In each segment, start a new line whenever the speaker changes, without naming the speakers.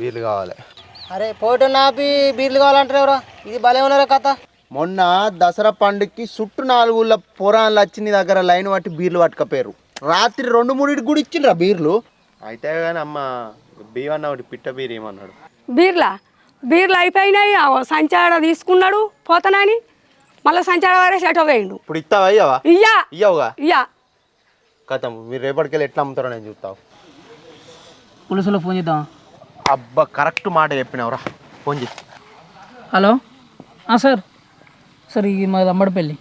బీర్లు కావాలి.
అరే పోటీ నాపి బీర్లు కావాలంటారు ఎవరా ఇది భలే ఉన్నారా కథ.
మొన్న దసరా పండుగకి చుట్టూ నాలుగుల పురాణాలు వచ్చి నీ దగ్గర లైన్ పట్టి బీర్లు పట్టుకపోయారు. రాత్రి రెండు మూడింటికి కూడా ఇచ్చిండ్రా బీర్లు. అయితే కానీ అమ్మ బీవన్న ఒకటి పిట్ట బీర్ ఏమన్నాడు?
బీర్లా? బీర్లు అయిపోయినాయి. సంచాడ తీసుకున్నాడు పోతానని. మళ్ళీ సంచాడ వారేసి ఎటో వేయండు
ఇప్పుడు ఇస్తావా అయ్యావా
ఇయ్యా.
ఇయ్యవుగా?
ఇయ్యా.
కథం మీరు రేపటికెళ్ళి ఎట్లా అమ్ముతారో నేను చూస్తావు
పులుసులో ఫోన్ చేద్దాం
అబ్బా కరెక్ట్ మాట చెప్పినావురా. ఫోన్ చేసి
హలో? ఆ, సార్. సార్ ఇది మా అమ్మడిపల్లి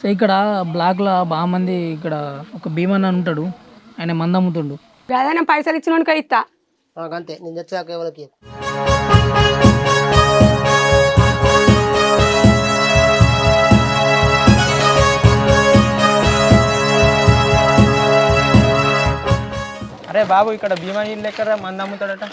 సార్ ఇక్కడ బ్లాక్లో బాగా మంది ఇక్కడ ఒక భీమన్ అని ఉంటాడు. ఆయన మంద అమ్ముతుండు
ఏదైనా పైసలు ఇచ్చినోనికే ఇస్తా.
నాకు అంతే నేను తెచ్చాక ఎవరికి
అరే బాబు ఇక్కడ భీమా ఇల్లు ఎక్కడ మంది అమ్ముతాడట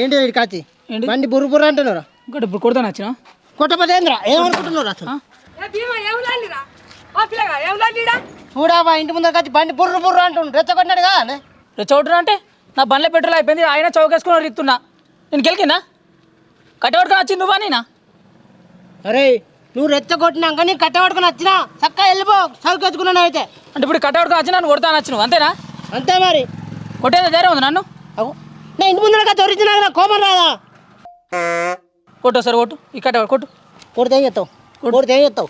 ఏంటి
కాచి
ఏంటి?
బండి బుర్ర బుర్ర అంటున్నారా?
ఇంకోటి ఇప్పుడు కొడతాను వచ్చిన.
కొట్టపదేంద్రా ఏమనుకుంటున్నారు అసలు?
భీమా ఏం లాండిరా ఓ పిల్లగా ఏం లాండిడా
చూడావా ఇంటి ముందర కాచి బండి బుర్ర బుర్ర అంటుండు. రెచ్చగొట్టినాడు కదా
చౌటురా అంటే? నా బండ్లో పెట్రోల్ అయిపోయింది ఆయన చౌకేసుకుని రిత్తున్నా నేను గెలికిందా? కట్టబడుకొని వచ్చింది నువ్వా నేనా?
అరే నువ్వు రెచ్చగొట్టినాక నీ కట్టబడుకుని వచ్చినా? చక్కగా వెళ్ళిపో సౌకెత్తుకున్నాను అయితే
అంటే ఇప్పుడు కట్టబడుకొని వచ్చి నన్ను కొడతాను వచ్చి నువ్వు అంతేనా?
అంతే మరి.
కొట్టేది ధైర్యం ఉంది నన్ను?
అవు. నేను ఇంటి ముందర ఒరిజినల్ నా కోపం రాదా?
కొట్టు సరే కొట్టు. కట్టబడు కొట్టు
కొడితే ఏం చేస్తావు? కొడితే ఏం చేస్తావు?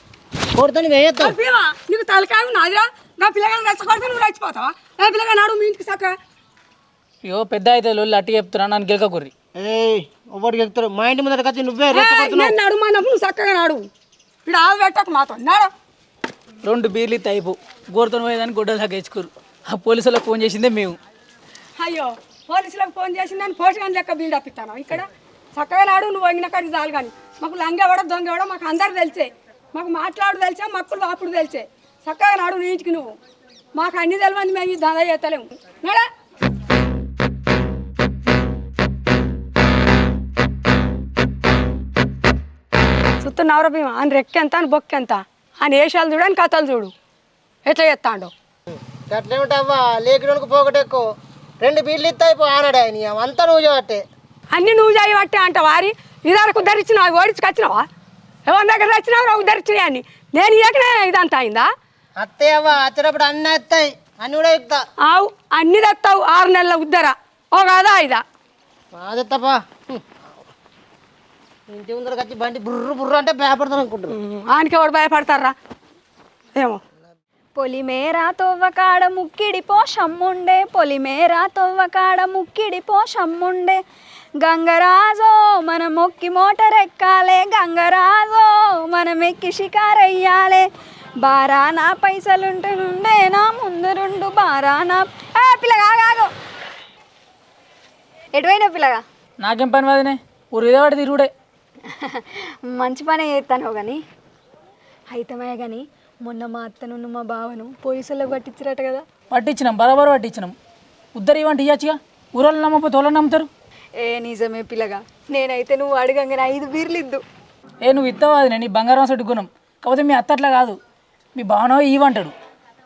కొడితే నువ్వు ఏం చేస్తావు
భీమా నీకు తలకాయ నాదిరా. నా పిల్లగాని రెచ్చగొడితే నువ్వు రెచ్చిపోతావా? నా పిల్లగా నాడు మీ ఇంటికి సక్క
అయ్యో పెద్ద అయితే లొల్లి అట్టి చెప్తున్నా నన్ను గెలక కుర్రి.
ఏయ్ ఒకటి చెప్తారు మా ఇంటి ముందర కాచి నువ్వే
ఏయ్,
రెచ్చగొడుతున్నావు
నేను నడుమన్నప్పుడు నువ్వు చక్కగా నాడు. ఇప్పుడు ఆవు పెట్టకు మాతో. నాడు.
రెండు బీర్లు అయిపో. గోరుతో పోయేదాన్ని గొడ్డలు తగ్గేసుకోరు ఆ పోలీసులకు ఫోన్ చేసిందే మేము.
అయ్యో. పోలీసులకు ఫోన్ చేసి నేను పోషకాన్ని లెక్క బిల్డప్ ఇస్తాను ఇక్కడ చక్కగా నాడు నువ్వు వంగిన కాడికి చాలు కానీ మాకు లంగెవడ దొంగెవడ మాకు అందరు తెలిసే. మాకు మాట్లాడు తెలిసే మక్కులు వాపుడు తెలిసే. చక్కగా నాడు నీ ఇంటికి నువ్వు. మాకు అన్ని తెలియని మేము ఈ దందా చేస్తలేము. నడా? చూస్తున్నావురా భీమా. అని రెక్కెంత అని బొక్కెంత? అని వేషాలు చూడు అని కథలు చూడు. ఎట్లా చేస్తాడు?
అట్లేమిటవ్వా ఉంటావా లేకినోళ్ళకి రెండు బీర్లు ఇస్తాయి పో ఆనాడు ఆయన అంతా నువ్వు చేయబట్టే.
అన్ని నువ్వు చేయబట్టే అంట వారి ఇదారకు ఉద్ధరించినావు ఓడించుకొచ్చినావా ఎవరి దగ్గర తెచ్చినావు ఉద్ధరించినాయి అని నేను ఇయ్యకనే ఇదంతా అయిందా?
అత్తయ్యవ్వ వచ్చేటప్పుడు అన్నీ వస్తాయి అన్నీ కూడా ఎక్కుతా
ఆవు అన్ని తెస్తావు ఆరు నెలల ఉద్దర. ఓ కాదా ఇదా?
తప్ప ఇంటి ముందర వచ్చి బండి బుర్రు బుర్రు అంటే భయపడతాను అనుకుంటున్నాను
ఆనికి ఎవడు భయపడతారా ఏమో.
పొలిమేర తొవ్వకాడ ముక్కిడి పోషమ్ముండే పొలిమేర తొవ్వకాడ ముక్కిడి పోషమ్ముండే. గంగరాజో మనం మొక్కి మోటార్ ఎక్కాలే గంగరాజో మనం ఎక్కి షికారయ్యాలే. బారానా పైసలుంటే నుండే నా ముందు రెండు బారానా. ఏ పిల్లగా ఆగాగు ఎటువైనా పిల్లగా?
నాకేం పని వాదినే ఊరు ఇదేవాడి తిరుగుడే.
మంచి పనే చేస్తాను కానీ అయితమే కానీ మొన్న మా అత్తను మా బావను పోలీసులకు పట్టించారట కదా?
పట్టించినాం బరాబర్ పట్టించినాం. ఉద్దరు ఇవ్వండి ఇవ్వచ్చుగా ఊరోళ్ళు నమ్మకపోతే వాళ్ళని నమ్ముతారు?
ఏ నిజమే పిల్లగా. నేనైతే నువ్వు అడగంగానే ఐదు బీర్లు ఇద్దు.
ఏ నువ్వు ఇస్తావు అది నీ బంగారం సెట్టు గుణం కాకపోతే మీ అత్త అట్లా కాదు. మీ బావనో ఇవ్వంటాడు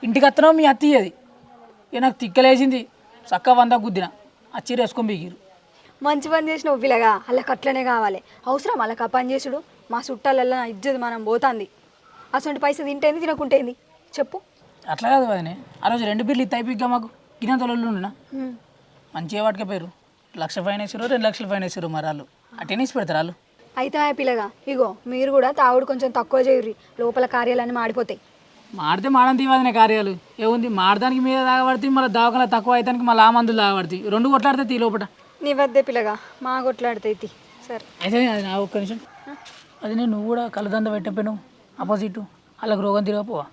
ఇంటికి అత్తనో మీ అత్త ఇయ్యది. ఇక నాకు తిక్కలేసింది. చక్క వంద గుద్దిన. ఆ చీర వేసుకొని బిగిరు
మంచి పని చేసినావు పిల్లగా. వాళ్ళకి అట్లనే కావాలి. అవసరం వాళ్ళకి ఆ పని చేసుడు. మా చుట్టాలల్లో ఇజ్జది మనం పోతుంది. అసలు పైసలు తింటేంది తినకుంటేంది? చెప్పు.
అట్లా కాదు వదినే. ఆ రోజు రెండు బిర్లు ఇత్త అయిపోయిగా మాకు. గిన్నె ఉండునా?
ఉమ్.
మంచిగా పట్టుకపోయారు లక్ష ఫైన్ వేసారు రెండు లక్షలు ఫైన్ వేసారు మరి వాళ్ళు. అటెండెన్స్ పెడతారు వాళ్ళు.
అయితే ఆ పిల్లగా ఇగో మీరు కూడా తాగుడు కొంచెం తక్కువ చేయర్రి. లోపల కార్యాలన్నీ మాడిపోతాయి.
మాడితే మాడంతి వదిన కార్యాలు. ఏముంది మాడదానికి మీద తాగబడుతుంది మళ్ళీ దావకాల తక్కువ అవుతానికి మళ్ళీ ఆ మందులు తాగబడుతుంది రెండు కొట్లాడితే తీ లోపల
నీ వద్దే పిల్లగా మా కొట్లాడుతాయి సరే.
అయితే అది నా ఒక్క నిమిషం. అది నేను నువ్వు కూడా కళ్ళదంద పెట్టపోయాను ఆపోజిట్ వాళ్ళకి రోగం తిరగపోవా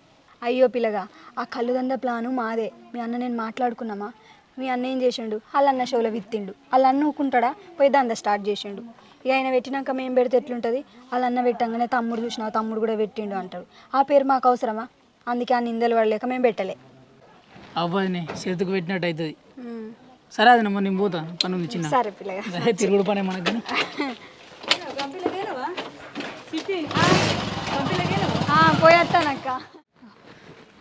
అయ్యో పిల్లగా ఆ కళ్ళుదంద ప్లాను మాదే. మీ అన్న నేను మాట్లాడుకున్నామా? మీ అన్న ఏం చేసిండు? వాళ్ళ అన్న షోలో విత్తిండు. వాళ్ళ అన్న ఊకుంటాడా? పోయి దంద స్టార్ట్ చేసిండు. ఇక ఆయన పెట్టినాక మేము పెడితే ఎట్లుంటుంది? వాళ్ళ అన్న పెట్టంగానే తమ్ముడు చూసినా తమ్ముడు కూడా పెట్టిండు అంటాడు. ఆ పేరు మాకు అవసరమా? అందుకే ఆ నిందలు పడలేక మేము పెట్టలే.
అవ్వదినే చేతికి పెట్టినట్టు అవుతుంది. సరే అది నమ్మ నేను పోతా. పని ఉంది చిన్న.
సరే పిల్లగా.
తిరుగుడు పనే మనకు. కానీ
పోయేస్తానక్క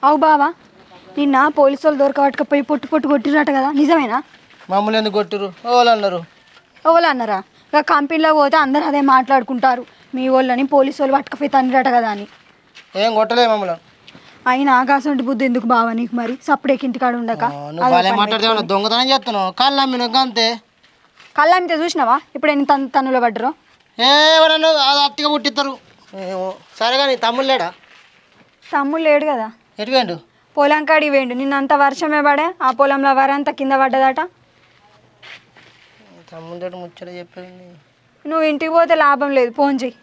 అవు బావా నిన్న పోలీసు వాళ్ళు దొరకబట్టుకపోయి పొట్టు పొట్టు కొట్టిరట కదా నిజమేనా?
మమ్మల్ని ఎందుకు కొట్టురు వాళ్ళు అన్నారు
ఎవరు అన్నారా ఇక కంపెనీలో పోతే అందరు అదే మాట్లాడుకుంటారు. మీ వాళ్ళని పోలీసు వాళ్ళు పట్టుకపోయి తండ్రట కదా అని.
ఏం కొట్టలే మమ్మల్ని.
అయినా ఆకాశం బుద్ధి ఎందుకు బావా నీకు మరి? సప్పుడేకి ఇంటికాడ ఉండక.
మాట్లాడితే దొంగతనం చేస్తున్నావు? కాళ్ళు అంతే.
కళ్ళమితే చూసినావా? ఇప్పుడు ఎన్ని తను తనులో పడ్డరో
ఎవరన్నా అది అట్టిగా పుట్టిస్తారు. సరే కానీ తమ్ముడు లేడా?
తమ్ముడు లేడు కదా.
ఎటు వేయండు
పొలం కాడికి వేయండు నిన్నంత వర్షమే పడే ఆ పొలంలో వరంతా కింద పడ్డదట.
తమ్ముడు ముచ్చట చెప్పాడు
నువ్వు ఇంటికి పోతే లాభం లేదు. ఫోన్ చెయ్యి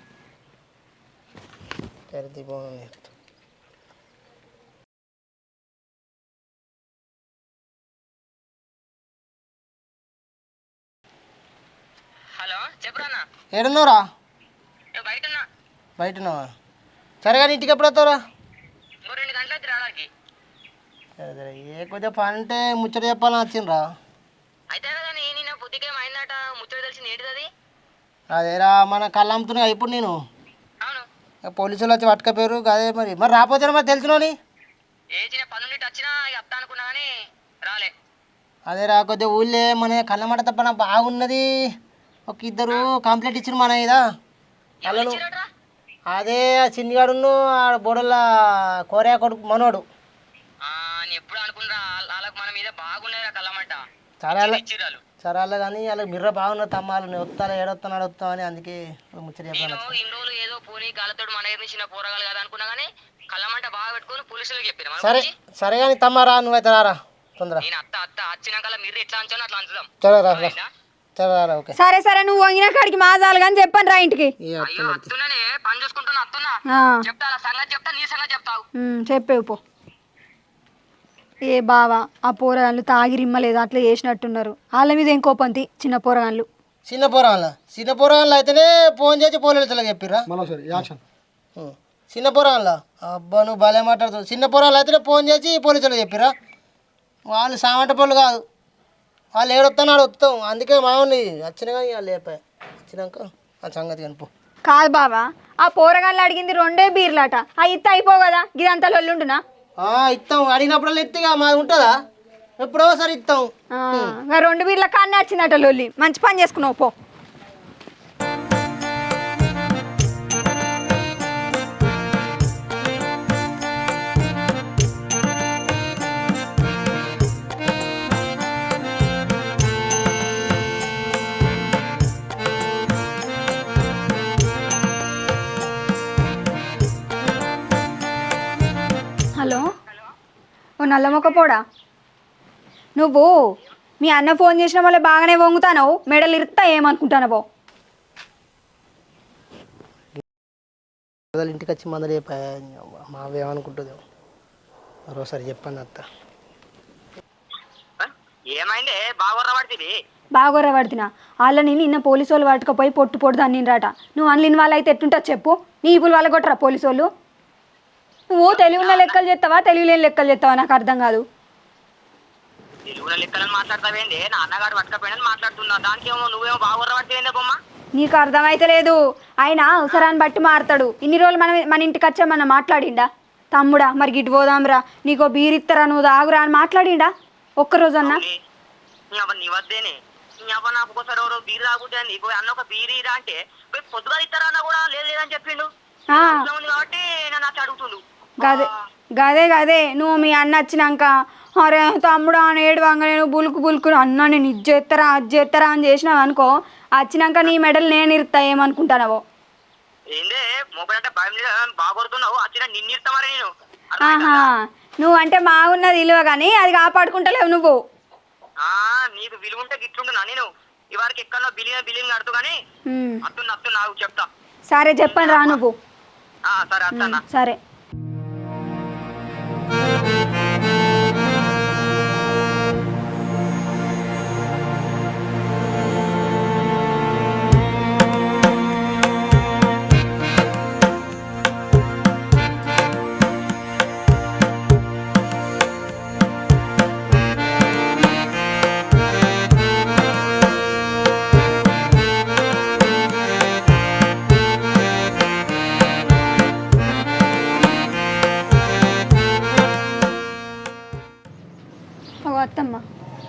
హలో
ఏడున్నావురా?
బయట
బయట ఉన్నావా సరే కానీ ఇంటికి ఎప్పుడు వస్తావురా
ఇంకో రెండు గంటలు అయితే రావడానికి
సరే సరే ఏ కొద్దిగా పని అంటే ముచ్చట చెప్పాలని వచ్చిండ్రా?
అయితే కానీ నేను బుద్ధికేం అయిందట? ముచ్చట తెలిసింది ఏంటిది అది
అదేరా మన కళ్ళు అమ్ముతున్నా ఇప్పుడు నేను. పోలీసులు వచ్చి పట్టుకపోయారు అదే మరి. మరి రాపోతే మరి తెలిసినోని
ఏ చిన్న వచ్చినా అత్త అనుకున్నా కానీ రాలే.
అదేరా కొద్దిగా ఊళ్ళే మన కళ్ళమాట తప్ప బాగున్నది. ఒక ఇద్దరు కంప్లైంట్ ఇచ్చిన మన ఇదా? అదే ఆ చిన్నగాడును ఆ బోడల కోరియా కొడుకు మనోడు.
ఎప్పుడు అనుకున్నా వాళ్ళకి మన మీద బాగున్నది కళ్ళమంట.
సరే అలా
ఇచ్చిరాలు
సరే అలా కానీ వాళ్ళకి మిర్ర బాగున్నది తమ్మాలు నేను వస్తాను ఏడొస్తాను వస్తాను అని అందుకే ముచ్చట చెప్పాను
నేను ఇన్ని రోజులు ఏదో పోనీ గాలతోడు మన దగ్గర చిన్న పోరగాలు కదా అనుకున్నా కానీ కళ్ళమంట బాగా పెట్టుకొని పోలీసులకు
సరే. సరే కానీ తమ్మారా నువ్వైతే రారా తొందర
నేను అత్త అత్త వచ్చినాక మీరు ఎట్లా అంచానో అట్లా అంచుదాం.
సరే రా? సరే
సరే సరే నువ్వు వంగిన కాడికి మాజాలు కానీ చెప్పండి రా ఇంటికి.
ఇక
అయ్యో అత్తున్నానే పని చూసుకుంటున్నా అత్తున్నా.
ఆ,
చెప్తా అలా సంగతి చెప్తా నీ సంగతి చెప్తావు
ఉమ్, చెప్పేవు పో. ఏ బావా ఆ పోరగాళ్ళు తాగి రిమ్మలేదు అట్లా చేసినట్టున్నారు. వాళ్ళ మీద ఏం కోపంతి చిన్న పోరగాళ్ళు?
చిన్న పోరాళ్ళ చిన్న పోరాళ్ళు అయితేనే ఫోన్ చేసి పోలీసులకు చెప్పిర్రా? యాక్షన్. చిన్న పోరాళ్ళ అబ్బా నువ్వు భలే మాట్లాడుతావు చిన్న పోరాళ్ళు అయితేనే ఫోన్ చేసి పోలీసులకు చెప్పిర్రా? వాళ్ళు సామంట పళ్ళు కాదు. వాళ్ళు ఏడొస్తాను వస్తాం అందుకే మామూలు వచ్చిన కానీ వాళ్ళు లేపాయి వచ్చినాక ఆ సంగతి కనుపో.
కాదు బావా ఆ పోరగాళ్ళు అడిగింది రెండే బీర్లాట. ఆ ఇత్త అయిపో కదా ఇదంతా లొల్లుండునా?
ఇస్తాం అడిగినప్పుడల్లా ఎత్తిగా మాది ఉంటుందా? ఎప్పుడో సరే ఇస్తాం
ఆ, రెండు బీర్ల కాన్నే వచ్చిందట లొల్లి. మంచి పని చేసుకున్నావు పో. ఓ నల్లమొక్క పోడా నువ్వు మీ అన్న ఫోన్ చేసిన వల్ల బాగానే వంగుతాను మెడలు ఇరుత్తా ఏమనుకుంటానవో
ఇంటికి వచ్చి మందలు చెప్పాయి మావి ఏమనుకుంటుందేమో మరోసారి చెప్పండి అత్త.
ఏమైంది? పడుతుంది.
బాగోర పడుతున్నా. వాళ్ళని నిన్న పోలీసు వాళ్ళు పట్టుకపోయి పొట్టు పొట్టు తన్నిండ్రట నువ్వు అన్లిన్ వాళ్ళు అయితే ఎట్టుంటా చెప్పు? నీ ఇప్పుడు వాళ్ళ కొట్టరా పోలీసు వాళ్ళు నువ్వు తెలివి ఉన్న లెక్కలు చేస్తావా తెలివి లేని లెక్కలు చేస్తావా? నాకు అర్థం కాదు.
తెలుగులో లెక్కలను మాట్లాడతావేంది నా అన్నగాడు పట్టుకపోయినని మాట్లాడుతున్నా. దానికి ఏమో నువ్వేమో బాగా పడుతుంది బొమ్మ?
నీకు అర్థమైతే లేదు. ఆయన అవసరాన్ని బట్టి మారుతాడు. ఇన్ని రోజులు మన మన ఇంటికి వచ్చామన్న మాట్లాడిండా? తమ్ముడా మరి గిటు పోదాంరా. నీకో బీర్ ఇస్తారా నువ్వు తాగురా అని మాట్లాడిండా? ఒక్కరోజన్నా?
నీ అవ్వ నీ వద్దేనే. నీ అవ్వ నాకు ఒకసారి ఎవరో బీరు తాగుతుంది నీకు అన్న ఒక అంటే పొద్దుగా ఇస్తారా అన్న కూడా? లేదు లేదని చెప్పిండు. కాబట్టి నన్ను అట్లా అడుగుతుండు.
గదే గదే గదే. నువ్వు మీ అన్న వచ్చినాక అరే తమ్ముడు అని ఏడువంగా నేను బులుకు బులుకు అన్న నేను ఇది చేస్తారా అది చేస్తారా అని చేసినావు అనుకో వచ్చినాక నీ మెడలు నేను ఇరుతా ఏమనుకుంటానవో? ఆహా. నువ్వు అంటే బాగున్నది ఇలువ కానీ అది కాపాడుకుంటలేవు నువ్వు.
ఆ నీకు విలువ ఉంటే గిట్లుంటున్నా నేను. ఇవారికి ఎక్కడో బిలియన్ బిలియన్ కడుతూ కానీ అత్తున్నా అత్తున్నా నాకు చెప్తా.
సరే చెప్పండి రా నువ్వు.
సరే
సరే.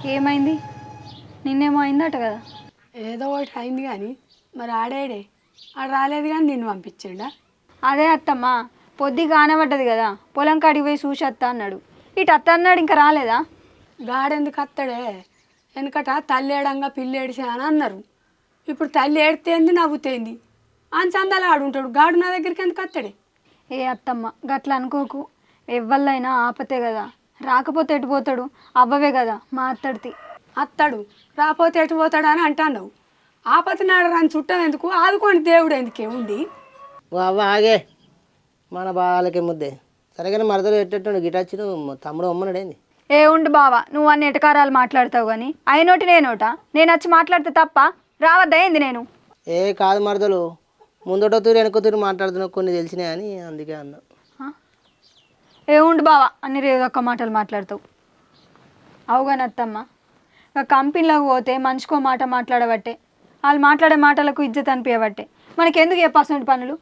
ఏమైంది? నిన్నేమో అయిందట కదా.
ఏదో ఒకటి అయింది కానీ మరి ఆడేడే. ఆడు రాలేదు కానీ నిన్ను పంపించిండా?
అదే అత్తమ్మ పొద్దు కానబడ్డది కదా. పొలం కాడికి పోయి చూసి అత్త అన్నాడు. ఇటు అత్త అన్నాడు ఇంకా రాలేదా?
గాడెందుకు అత్తడే? వెనకట తల్లి ఏడంగా పిల్లి ఏడిసా అని అన్నారు. ఇప్పుడు తల్లి ఏడితేంది నవ్వుతేంది అని చందాలు ఆడుంటాడు. గాడు నా దగ్గరికి ఎందుకు అత్తడే?
ఏ అత్తమ్మ గట్ల అనుకోకు. ఎవ్వళ్ళైనా ఆపతే కదా. రాకపోతే ఎటు పోతాడు? అవ్వవే కదా మా అత్తడితి
అత్తాడు రాపోతే ఎటు పోతాడు అని అంటాడు ఆపతి నాడు రాని చుట్టం ఎందుకు? ఆదుకోండి దేవుడు ఎందుకే
ఓ అవ్వ ఆగే. మన బాలకి ముద్దే. సరేగానే మరదలు పెట్టేట్టు గిటాచి తమ్ముడు అమ్మనాడేంది?
ఏ ఉండు బావా నువ్వు అన్ని ఎటకారాలు మాట్లాడతావు కానీ అయినోటి నేనోట నేను వచ్చి మాట్లాడితే తప్ప రావద్దా ఏంది నేను?
ఏ కాదు మరదలు ముందట తూరి వెనక తూరి మాట్లాడుతున్నా కొన్ని తెలిసినాయి అని అందుకే అన్నా?
ఏ ఉండు బావా అన్ని రేదొక్క మాటలు మాట్లాడతావు. అవుగాని ఇక కంపెనీలోకి పోతే మనిషికో మాట మాట్లాడబట్టే వాళ్ళు మాట్లాడే మాటలకు ఇజ్జత్ అనిపించబట్టే మనకి ఎందుకు ఏ పనులు?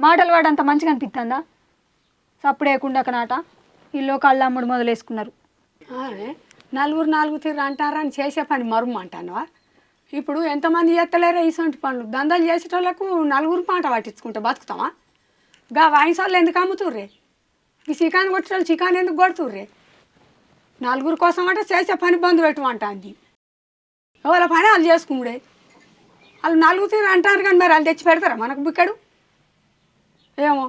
మాటలు వాడంత మంచిగా అనిపిస్తుందా సప్పుడేయకుండా నాట. ఇల్లు కళ్ళ అమ్ముడు మొదలేసుకున్నారు.
నలుగురు నాలుగు తీరు అంటారని చేసే పని మరుమ అంటానువా? ఇప్పుడు ఎంతమంది చేస్తలేరా ఇటువంటి పనులు? దందాలు చేసేటోళ్ళకు నలుగురు మాట పట్టించుకుంటే బతుకుతామా? గా వాయిస్ ఎందుకు అమ్ముతుర్రే? ఈ చికాన్ కొట్టేవాళ్ళు చికాన్ ఎందుకు కొడుతుర్రే? నలుగురు కోసం అంటే చేసే పని బంధు పెట్టమంటుంది ఎవరి పని వాళ్ళు చేసుకుముడే వాళ్ళు నలుగురు అంటారు కానీ మరి వాళ్ళు తెచ్చి పెడతారా మనకు బుక్కడు? ఏమో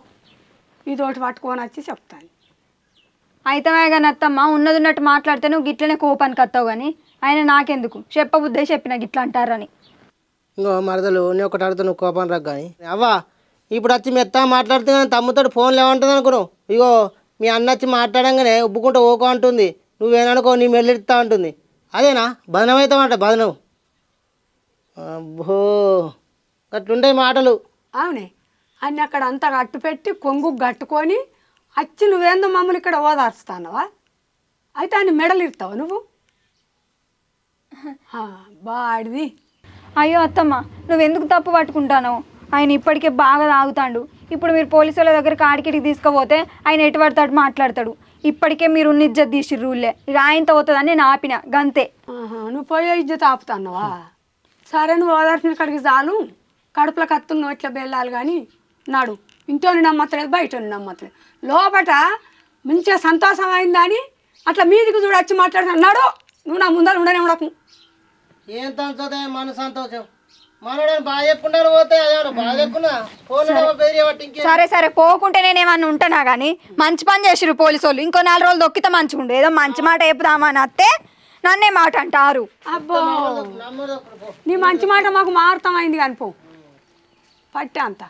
ఇదోటి పట్టుకొని వచ్చి చెప్తాను
అయితే కానీ అత్తమ్మ ఉన్నది ఉన్నట్టు మాట్లాడితే నువ్వు గిట్లనే కోపానికి వస్తావు కానీ ఆయన నాకెందుకు? చెప్పబుద్దే చెప్పిన గిట్ల అంటారని.
ఇంకో మరదలు నేను ఒకటి అడుగుతా నువ్వు కోపం రాకు కానీ అవ్వా ఇప్పుడు వచ్చి మెత్తా మాట్లాడుతూ కానీ తమ్ముతాడు ఫోన్లో ఏమంటుంది అనుకున్నావు. ఇగో మీ అన్న వచ్చి మాట్లాడంగానే ఉబ్బుకుంటూ ఓకో అంటుంది. నువ్వేననుకో నీ మెల్లెడతా అంటుంది. అదేనా? బదనం అవుతామంట బదనం. అబ్బో అట్లుంటాయి మాటలు.
అవునే. అన్ని అక్కడ అంతా గట్టు పెట్టి కొంగు గట్టుకొని వచ్చి నువ్వేందో మమ్మల్ని ఇక్కడ ఓదార్చుతానవా? అయితే అన్ని మెడలు ఇస్తావా నువ్వు? బాడిది.
అయ్యో అత్తమ్మ నువ్వెందుకు తప్పు పట్టుకుంటాను? ఆయన ఇప్పటికే బాగా తాగుతాడు. ఇప్పుడు మీరు పోలీసు వాళ్ళ దగ్గర ఆడికిడికి తీసుకుపోతే ఆయన ఎటు పడతాడు మాట్లాడతాడు. ఇప్పటికే మీరు ఉన్న ఇజ్జత్ తీసి రూల్లే ఇక ఆయనతో పోతుందని నేను ఆపిన. గంతే.
ఆహా, నువ్వు పోయే ఇజ్జత ఆపుతాన్నావా? సరే నువ్వు ఓదార్చిన కాడికి చాలు. కడుపులో కత్తులు నోట్ల బెల్లాలి కానీ నాడు. ఇంట్లోని నమ్మట్లేదు బయట నమ్మట్లేదు లోపట మంచిగా సంతోషం అయిందని అట్లా మీదికి చూడ వచ్చి మాట్లాడుతున్నాడు. నాడు. నువ్వు నా ముందర ఉండనే ఉండకు.
ఏం సంతోషం మన సంతోషం? మనోడని బాగా చెప్పుకుంటాను పోతే అదే బాగా చెప్పుకున్నా ఫోన్ పేరు బట్టి ఇంకే
సరే సరే పోకుంటే నేనేమన్నా ఉంటానా కానీ మంచి పని చేసిరు పోలీసు వాళ్ళు ఇంకో నాలుగు రోజులు దొక్కితే మంచిగా ఉండు. ఏదో మంచి మాట చెప్పుదామని అత్తే నన్నే మాట అంటారు.
అబ్బో.
పో.
నీ మంచి మాట మాకు మారుతామైంది కానీ పో. పట్టే అంత.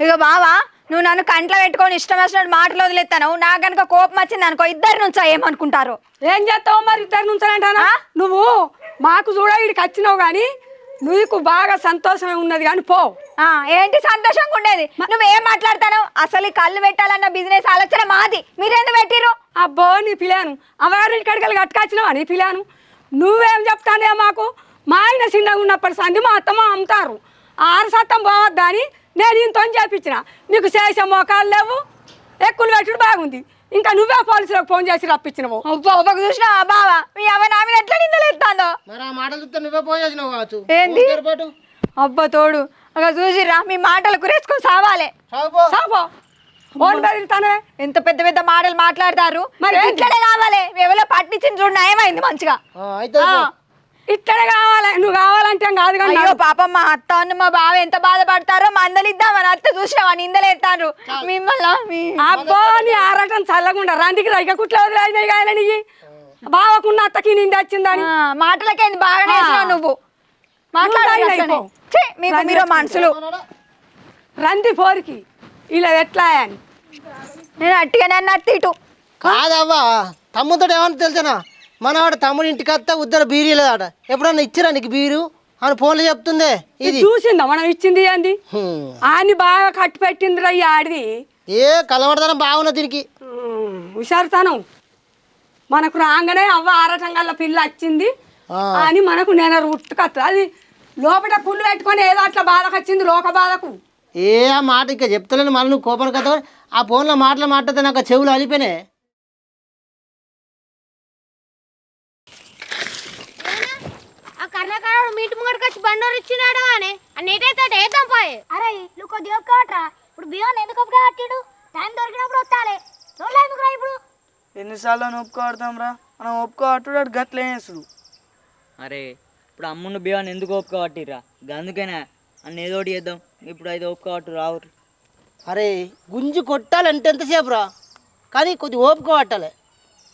ఇక బావా నువ్వు నన్ను కంట్లో పెట్టుకొని ఇష్టం వచ్చినట్టు మాటలు వదిలేస్తాను నాకు కనుక కోపం వచ్చింది అనుకో ఇద్దరి నుంచా ఏమనుకుంటారు?
ఏం చేస్తావు మరి ఇద్దరు నుంచానంటానా? నువ్వు మాకు చూడ ఇక్కడికి వచ్చినావు కానీ నీకు బాగా సంతోషమే ఉన్నది కానీ పో.
ఆ, ఏంటి సంతోషంగా ఉండేది? నువ్వు ఏం మాట్లాడతాను? అసలు ఈ కళ్ళు పెట్టాలన్న బిజినెస్ ఆలోచన మాది. మీరెందుకు పెట్టిరు
అబ్బో నీ పిల్లాను. అమ్మగారి కడికలు కట్టుకొచ్చినావా నీ పిల్లాను? నువ్వేం చెప్తానే మాకు? మా ఆయన చిన్నగా ఉన్నప్పటి సంది మా అత్తమ్మ అమ్ముతారు. ఆరు సత్తం పోవద్దా అని నేను ఇంత చేపించిన. నీకు చేసే మోకాలు లేవు. ఎక్కులు పెట్టుడు బాగుంది. ఇంకా నువ్వే పోలీసులకు ఫోన్ చేసి రప్పించినవు.
ఒబ్బకు చూసినావా బావా మీ అవ్వ నా మీద ఎట్లా నిందలేస్తాందో
మరి ఆ మాటలు చూస్తే నువ్వే ఫోన్ చేసినావు కావచ్చు.
ఏంది?
పాటు
అబ్బా తోడు. అగ చూసిరా మీ మాటలు కురేసుకొని సావాలే.
సాపో
ఎంత పెద్ద పెద్ద మాటలు మాట్లాడతారు.
మరి
ఇట్లనే కావాలి. ఎవరో పట్టించిన చూడు నయమైంది మంచిగా.
ఇట్టడే కావాలి. నువ్వు కావాలంటే కాదు కానీ
అయ్యో పాపం మా అత్త అన్న మా బావ ఎంత బాధపడతారో మందలిద్దామని అత్త చూసినావా నిందలేస్తాను మిమ్మల్ని
అబ్బో నీ ఆరాటం చల్లకుండా రందికి రైక కుట్ల వదిలేసినాయి కానీ నీ. బావకున్న అత్తకి నింది వచ్చిందని.
ఆ, మాటలకేంది? బాగా నేర్చినావు నువ్వు. మాట్లాడాలి మీకు మీరు మనుషులు
రంది పోరికి. ఇలా ఎట్లా అని.
నేను అట్టిగానే అన్న అత్త ఇటు.
కాదవ్వా తమ్ముతో ఏమన్నా తెలుసనా? మనవాడు తమ్ముడు ఇంటికి వస్తే ఉద్దర బీరు లేదాట ఎప్పుడన్నా ఇచ్చిరా నీకు బీరు? అని ఫోన్లో చెప్తుందే ఇది
చూసిందా? మనం ఇచ్చింది
హ్మ్.
ఆని బాగా కట్టి పెట్టిందిరా ఈ ఆడిది.
ఏ కలవడదనం బాగున్నా దీనికి.
హుషారుతనం. మనకు రాగానే అవ్వ ఆరటంగల్ల పిల్ల వచ్చింది. అని మనకు నేను ఉట్టుకత్తు అది లోపల పుల్లు పెట్టుకొని ఏదో అట్లా బాధకు వచ్చింది లోక బాధకు.
ఏ ఆ మాట ఇంకా చెప్తలేను. మళ్ళీ నువ్వు కోపం కదా ఆ ఫోన్లో మాటలు మాట్లాడితే నాకు చెవులు అలిపోయినాయి
ఆ కర్ణకారుడు మీటి ముంగడికి వచ్చి బండోరు ఇచ్చినాడు అని అన్నిటైతే వేద్దాం పోయి. అరే నువ్వు కొద్దిగా ఒప్పుకోవట్రా ఇప్పుడు బియ్యం ఎందుకు ఒప్పుకోవట్టాడు టైం దొరికినప్పుడు వస్తాలే. రోజులు ఎందుకురా ఇప్పుడు?
ఎన్నిసార్లు ఒప్పుకోవడతాం రా. మనం ఒప్పుకోవట్టు గట్లే వేసుడు
అరే ఇప్పుడు అమ్మున్న బియ్యాన్ని ఎందుకు ఒప్పుకోవట్టిరా అందుకేనా అన్న ఏదో ఒకటి చేద్దాం. ఇప్పుడు అయితే ఒప్పుకోవట్టు రావు
అరే గుంజి కొట్టాలంటే ఎంతసేపు రా? కానీ కొద్ది ఓపిక పట్టాలి.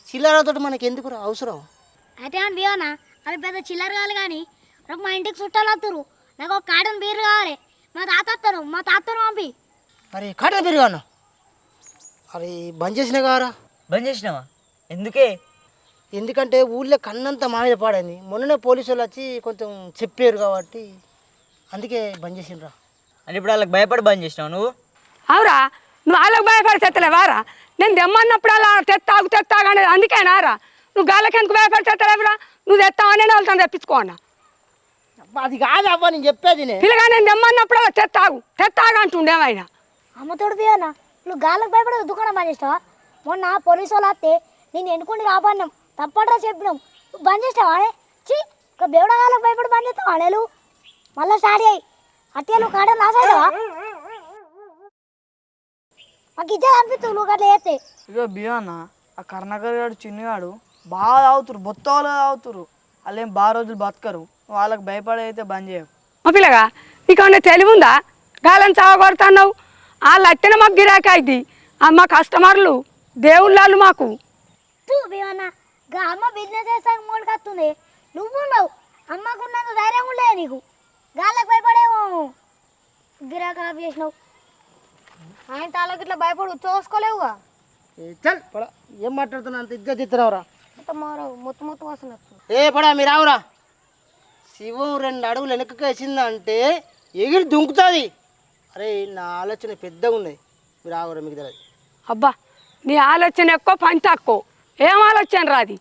చిల్లరతో మనకి ఎందుకురా అవసరం.
అయితే అని బియ్యనా? అవి పెద్ద చిల్లర కావాలి కానీ రేపు మా ఇంటికి చుట్టాలు వస్తారు. నాకు ఒక కాటన్ బీర్ కావాలి. మా తాత వస్తారు. మా తాతను పంపి.
అరే కట్ట పెరుగాను అరే బంద్ చేసిన కారా?
బంద్ చేసినావా? ఎందుకే?
ఎందుకంటే ఊళ్ళో కన్నంత మా మీద పాడైంది. మొన్ననే పోలీసు వాళ్ళు వచ్చి కొంచెం చెప్పారు కాబట్టి అందుకే బంద్ చేసిండ్రా.
అంటే ఇప్పుడు వాళ్ళకి భయపడి బంద్ చేసినావు నువ్వు?
అవురా నువ్వు వాళ్ళకి భయపడి తెత్తలేవారా నేను తెమ్మన్నప్పుడు అలా తెత్తాగు తెత్తాగు అనేది అందుకేనారా నువ్వు గాళ్ళకి ఎందుకు భయపడి తెత్తలేవురా నువ్వు తెస్తావనే వాళ్ళతో తెప్పించుకోనా
అది కాదు అవ్వ నేను చెప్పేది.
పిల్లగా నేను తెమ్మన్నప్పుడు తెత్తాగు. తెత్తాగు అంటుండేమైనా
అమ్మతోడు బియ్యనా నువ్వు గాలకు భయపడే దుకాణం బంద్ చేస్తావా మొన్న పోలీసు వాళ్ళు వస్తే నేను ఎన్నుకుని రాబడినాం తప్పట్రా చెప్పినాం. నువ్వు బంద్ చేస్తావా చీ ఒక బేవడ గాలకు భయపడి బంద్ చేస్తావా నేను మళ్ళీ స్టార్ట్ అయ్యి అట్టే నువ్వు కాడ రాసావా మాకు ఇచ్చే అనిపిస్తుంది నువ్వు అట్లా చేస్తే.
ఇక బియ్యన్న ఆ కర్ణాకర్ గారు చిన్నగాడు బాగా తాగుతురు బొత్తాలు తాగుతురు వాళ్ళేం బాగా రోజులు బతకరు. వాళ్ళకి భయపడి అయితే బంద్ చేయవు
మా పిల్లగా నీకేమన్నా తెలివి ఉందా గాలని చావగొడుతున్నావు. వాళ్ళు అట్టిన మాకు గిరాకీ అయింది మా కస్టమర్లు దేవుళ్ళు మాకు.
అమ్మ బిజినెస్ చేస్తాక మూడుకి వస్తుంది నువ్వు ఉన్నావు అమ్మకున్నంత ధైర్యం ఉండలే నీకు. గాళ్ళకి భయపడేమో. గిరాక ఆఫ్ చేసినావు. ఆయన తాళ్ళకి ఇట్లా భయపడు చూసుకోలేవుగా.
ఏ, చల్. పడా ఏం మాట్లాడుతున్నా అంత ఇద్దరు తిత్తరావురా
మొత్తం మొత్తం మొత్తం వస్తున్నట్టు
ఏ పడా మీరు రావురా. శివం రెండు అడుగులు వెనకకి వేసిందంటే ఎగిరి దుంకుతుంది. అరే నా ఆలోచన పెద్దగా ఉన్నాయి మీరు ఆవురా మీకు తెలియదు.
అబ్బా నీ ఆలోచన ఎక్కువ పని తక్కువ. ఏం ఆలోచన రాది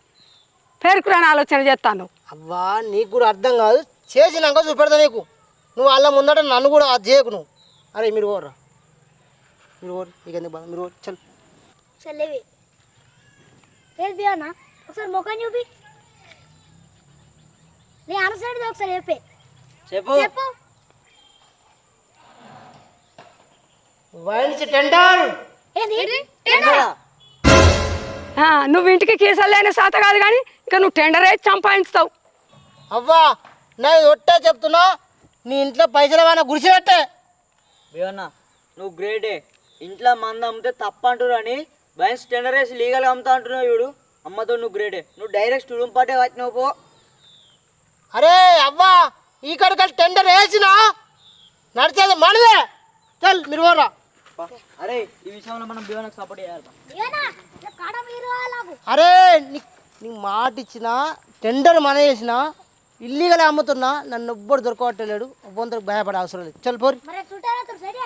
పేరుకురాని ఆలోచన చేస్తాను.
అవ్వా నీకు కూడా అర్థం కాదు. చేసినాక చూపెడతా నీకు. నువ్వు అల్ల ముందట నన్ను కూడా అది చేయకు నువ్వు. అరే మీరు ఓర్రా మీరు ఓరు నీకు ఎందుకు బాధ? మీరు ఓరు చల్.
చెల్లేవి. ఒకసారి ముఖం చూపి. నీ అనసరిది ఒకసారి చెప్పే.
చెప్పు.
చెప్పు.
Wines tender.
ఏంది?
ఆ, నువ్వు ఇంటికి కీసలేని శాత కాదు కానీ ఇంకా నువ్వు టెండర్ వేసి సంపాదిస్తావు
అవ్వా నా ఒట్టే చెప్తున్నా నీ ఇంట్లో పైసలు ఏమైనా గుడిసిపెట్టే
బియ్యన్న నువ్వు గ్రేటే. ఇంట్లో మంద అమ్మితే తప్ప అంటురు అని బయన్స్ టెండర్ వేసి లీగల్గా అమ్ముతా అంటున్నావు చూడు. అమ్మతో నువ్వు గ్రేటే. నువ్వు డైరెక్ట్ స్టూడెంట్ పాటే వచ్చినావు పో.
అరే అవ్వా ఈ కడకల్ టెండర్ వేసినా? నడిచేది మనదే చల్ మీరు ఓర్రా
పా. అరే ఈ విషయంలో మనం బియ్యానికి సపోర్ట్ చేయాలి
అరే నీ మాట ఇచ్చిన టెండర్ మన వేసిన ఇల్లీగల్ అమ్ముతున్నా నన్ను ఎవ్వడు దొరకవట్టలేడు ఎవ్వరికి భయపడే అవసరం లేదు. చల్ పోరి.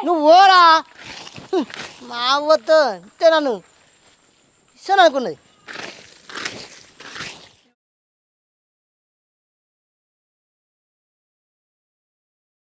నువ్వు ఓరా మా అవ్వతో ఇంతే నన్ను. ఇస్తాను అనుకున్నది.